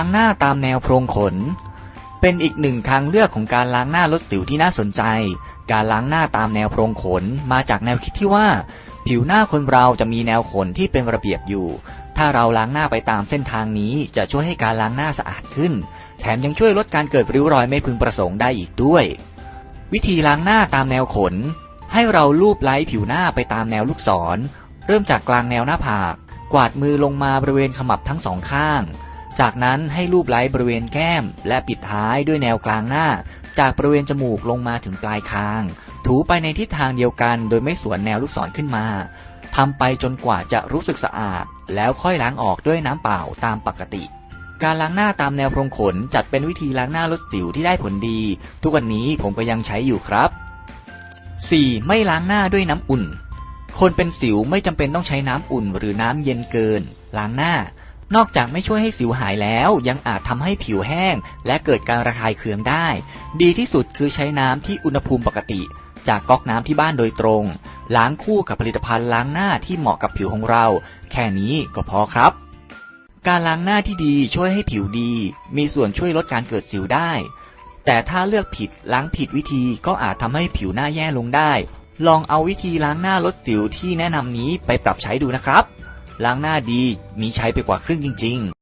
ล้างหน้าตามแนวโพรงขน เป็นอีกหนึ่งทางเลือกของการล้างหน้าลดสิวที่น่าสนใจ การล้างหน้าตามแนวโพรงขนมาจากแนวคิดที่ว่า ผิวหน้าคนเราจะมีแนวขนที่เป็นระเบียบอยู่ ถ้าเราล้างหน้าไปตามเส้นทางนี้จะช่วยให้การล้างหน้าสะอาดขึ้น แถมยังช่วยลดการเกิดริ้วรอยไม่พึงประสงค์ได้อีกด้วย วิธีล้างหน้าตามแนวขน ให้เราลูบไล้ผิวหน้าไปตามแนวลูกศร เริ่มจากกลางแนวหน้าผาก กวาดมือลงมาบริเวณขมับทั้งสองข้าง จากนั้นให้ลูบไล้บริเวณแก้ม และปิดท้ายด้วยแนวกลางหน้า จากบริเวณจมูกลงมาถึงปลายคาง ถูไปในทิศทางเดียวกัน โดยไม่สวนแนวลูกศรขึ้นมาทำไปจนกว่าจะรู้สึกสะอาด แล้วค่อยล้างออกด้วยน้ำเปล่าตามปกติการล้างหน้าตามแนวโพรงขนจัดเป็นวิธีล้างหน้าลดสิวที่ได้ผลดี ทุกวันนี้ผมก็ยังใช้อยู่ครับ 4. ไม่ล้างหน้าด้วยน้ำอุ่น คนเป็นสิวไม่จำเป็นต้องใช้น้ำอุ่นหรือน้ำเย็นเกิน ล้างหน้า นอกจากไม่ช่วยให้สิวหายแล้วยังอาจทำให้ผิวแห้ง และเกิดการระคายเคืองได้ ดีที่สุดคือใช้น้ำที่อุณหภูมิปกติ จากก๊อกน้ำที่บ้านโดยตรง ล้างคู่กับผลิตภัณฑ์ล้างหน้าที่เหมาะกับผิวของเรา แค่นี้ก็พอครับ การล้างหน้าที่ดีช่วยให้ผิวดี มีส่วนช่วยลดการเกิดสิวได้ แต่ถ้าเลือกผิดล้างผิดวิธีก็อาจทำให้ผิวหน้าแย่ลงได้ ลองเอาวิธีล้างหน้าลดสิวที่แนะนำนี้ไปปรับใช้ดูนะครับ ล้างหน้าดีมีใช้ไปกว่าครึ่งจริง ๆ